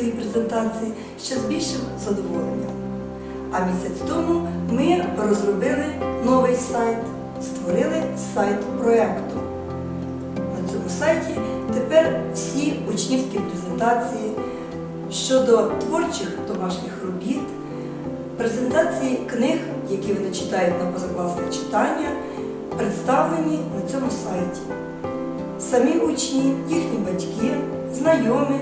створювати свої презентації ще з більшим задоволенням. А місяць тому ми розробили новий сайт, створили сайт проєкту. На цьому сайті тепер всі учнівські презентації щодо творчих домашніх робіт, презентації книг, які вони читають на позакласне читання, представлені на цьому сайті. Самі учні, їхні батьки, знайомі,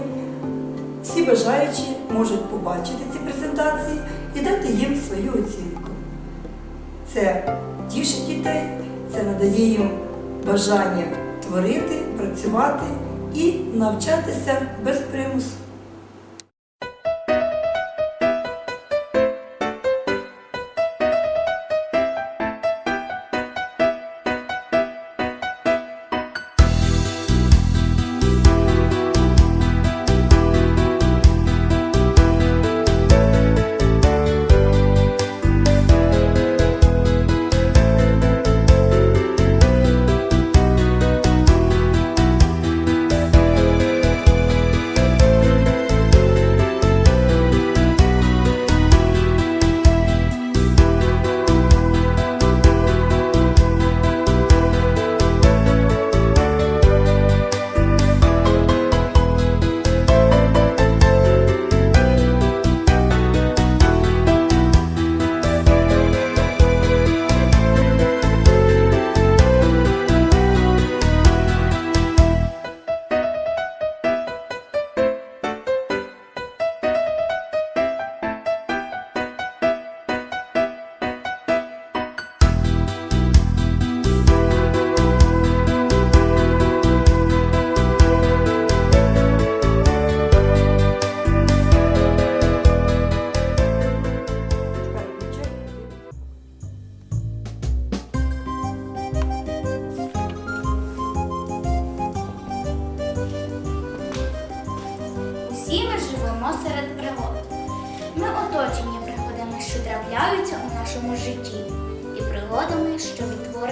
всі бажаючі можуть побачити ці презентації і дати їм свою оцінку. Це тішить дітей, це надає їм бажання творити, працювати і навчатися без примусу.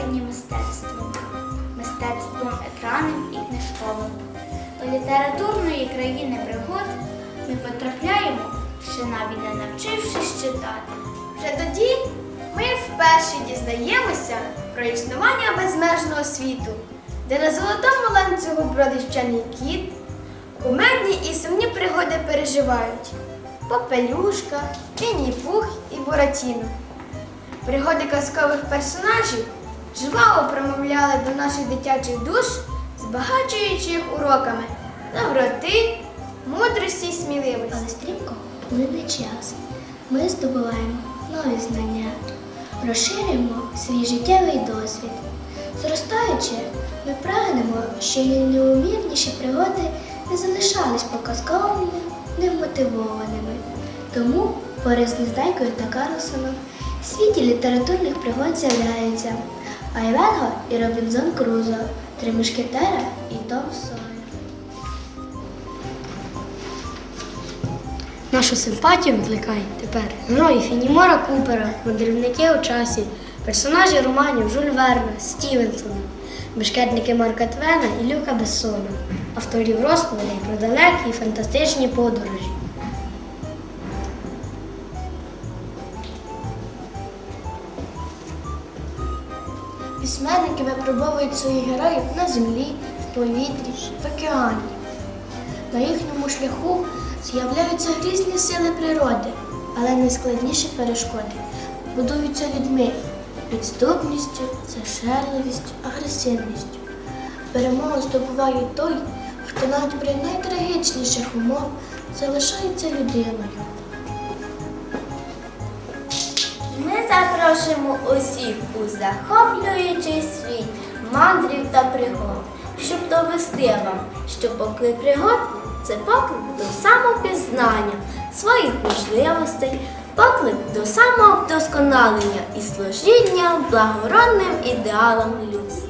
Відтворені мистецтвом, мистецтвом екранним і книжковим. До літературної країни пригод ми потрапляємо, ще навіть не навчившись читати. Вже тоді ми вперше дізнаємося про існування безмежного світу, де на золотому ланцюгу бродить кіт, кумедні і сумні пригоди переживають Попелюшка, Вінні-Пух і Буратіно. Пригоди казкових персонажів жваво промовляли до наших дитячих душ, збагачуючи їх уроками доброти, мудрості й сміливості. Але стрімко плине час. Ми здобуваємо нові знання, розширюємо свій життєвий досвід. Зростаючи, ми прагнемо, щоб і неумірніші пригоди не залишались по-казковому невмотивованими. Тому поряд з Незнайкою та Карлсоном в світі літературних пригод з'являються Айвенго і Робінзон Крузо, Три мушкетера і Том Сойер. Нашу симпатію викликають тепер герої Фінімора Купера, мандрівники у часі, персонажі романів Жюль Верна, Стівенсона, бешкетники Марка Твена і Люка Бессона, авторів розповідей про далекі і фантастичні подорожі. Письменники випробовують своїх героїв на землі, в повітрі, в океані. На їхньому шляху з'являються різні сили природи, але найскладніші перешкоди будуються людьми підступністю, зашерливістю, агресивністю. Перемогу здобуває той, хто навіть при найтрагічніших умов залишається людиною. Запрошуємо усіх у захоплюючий світ мандрів та пригод, щоб довести вам, що поклик пригод це поклик до самопізнання своїх можливостей, поклик до самовдосконалення і служіння благородним ідеалам людства.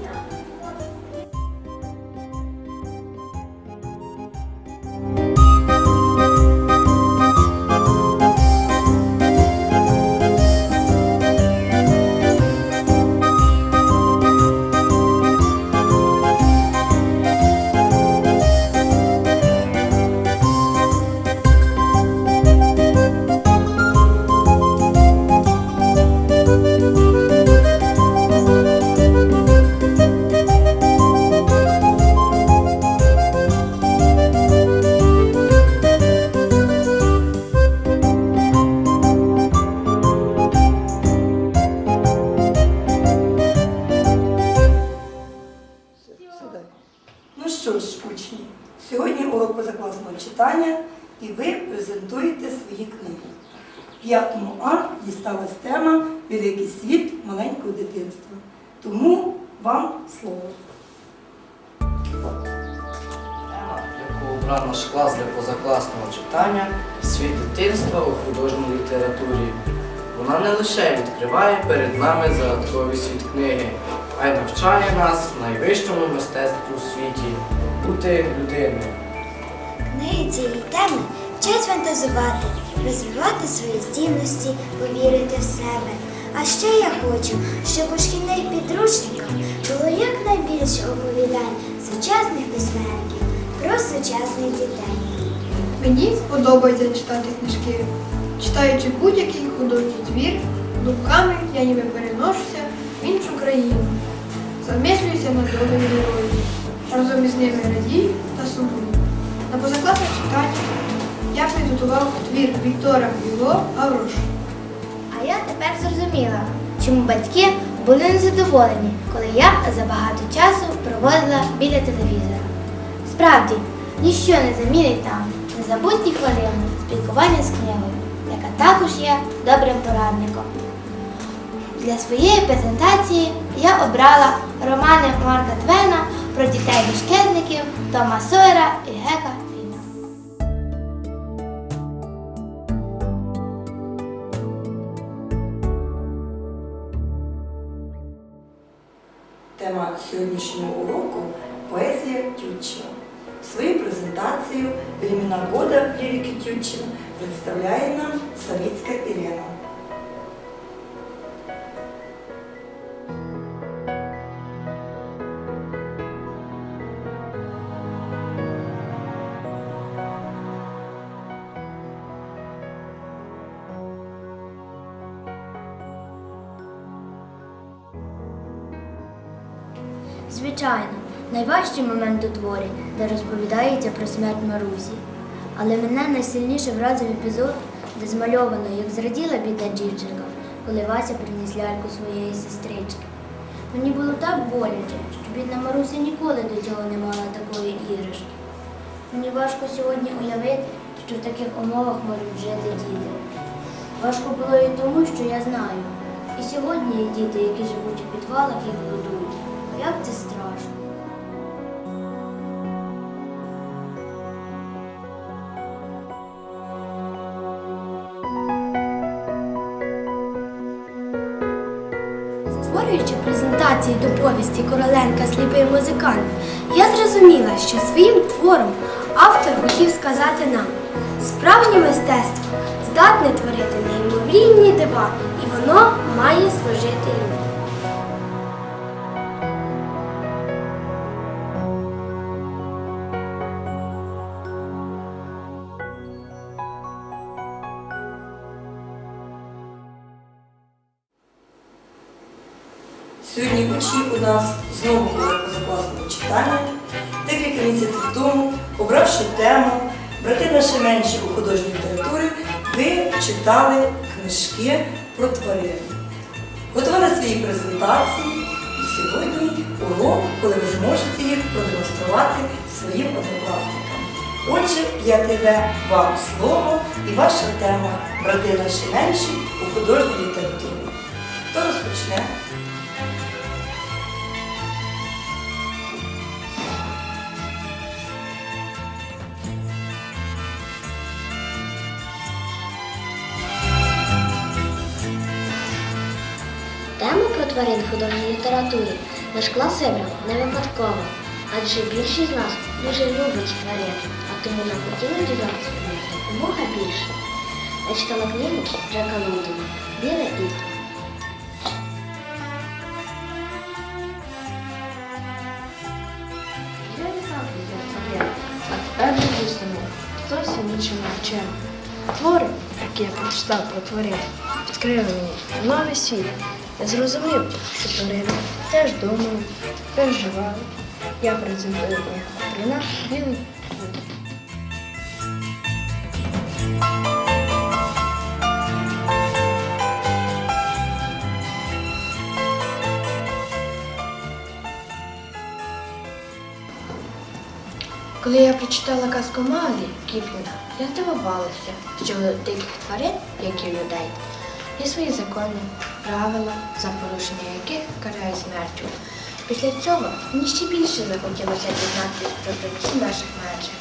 Дісталась тема Великий світ маленького дитинства. Тому вам слово. Тема, яку обрав наш клас для позакласного читання світ дитинства у художній літературі. Вона не лише відкриває перед нами загадковий світ книги, а й навчає нас найвищому мистецтву у світі бути людиною. Книги цієї теми вчать фантазувати, розвивати свої здібності, повірити в себе. А ще я хочу, щоб у шкільних підручниках було якнайбільше оповідань сучасних письменників про сучасних дітей. Мені подобається читати книжки. Читаючи будь-який художній твір, думками я ніби переношуся в іншу країну. Замислююся над долею героїв. Разом із ними радію та сумую. На позакласне читання я підготував твір Віктора Біло Гаврош. А я тепер зрозуміла, чому батьки були незадоволені, коли я забагато часу проводила біля телевізора. Справді, ніщо не замінить там незабутні хвилини спілкування з книгою, яка також є добрим порадником. Для своєї презентації я обрала романи Марка Твена про дітей-бешкетників Тома Сойера і Гека сьогоднішнього уроку поезія Тютчева. Свою презентацію «Времена года» лірики Тютчева представляє нам Савицька Ірина. Звичайно, найважчий момент у творі, де розповідається про смерть Марусі. Але мене найсильніше вразив епізод, де змальовано, як зраділа бідна дівчинка, коли Вася приніс ляльку своєї сестрички. Мені було так боляче, що бідна Маруся ніколи до цього не мала такої іграшки. Мені важко сьогодні уявити, що в таких умовах можуть жити діти. Важко було і тому, що я знаю. І сьогодні є діти, які живуть у підвалах і голодують. Як це страшно. Створюючи презентації до повісті Короленка Сліпий музикант, я зрозуміла, що своїм твором автор хотів сказати нам, справжнє мистецтво здатне творити неймовірні дива, і воно має служити людям. Сьогодні учні у нас знову були позакласному читання. Декілька місяців тому, обравши тему Брати наші менші у художній літературі, ви читали книжки про тварин. Готували свої презентації і сьогодні урок, коли ви зможете їх продемонструвати своїм однокласникам. Отже, 5В вам слово і ваша тема Брати наші менші у художній літературі. Хто розпочне? Тварин в художній літературі наш клас вибрав не випадково, адже більшість з нас дуже любить тварин, а тому нам хотіли дізнатися про них якомога більше. Я читала книгу Джека Лондона Біле ікло. Я не пізнав тварин, а зовсім іншими очима. Твори, які я прочитав про тварин, відкрили мені новий світ. Я зрозумів, що тварини теж думають, переживають. Я презентую про білий. кіт». Коли я прочитала казку Малі Кіплінга, я здивувалася, що диких тварин, як і людей, є свої закони, правила, за порушення яких карає смертю. Після цього мені ще більше захотілося дізнатися про причини наших межах.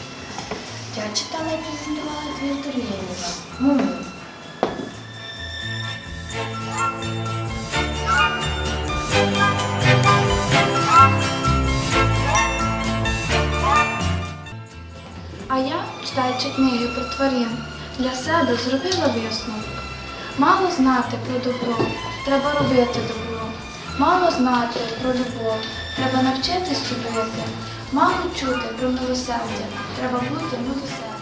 Я читала і презентувала твір Тургенєва «Мумію». А я, читаючи книги про тварин, для себе зробила висновок. Мало знати про добро, треба робити добро. Мало знати про любов, треба навчитись любити. Мало чути про милосердя, треба бути милосердним.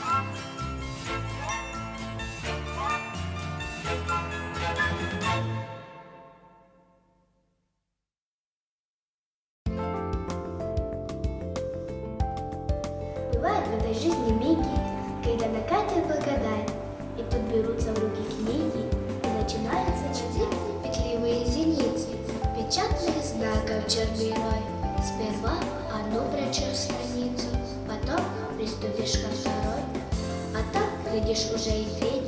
Печатных в черный. Сперва одну прочешь страницу, потом приступишь ко второй, а там, глядишь, уже и третья,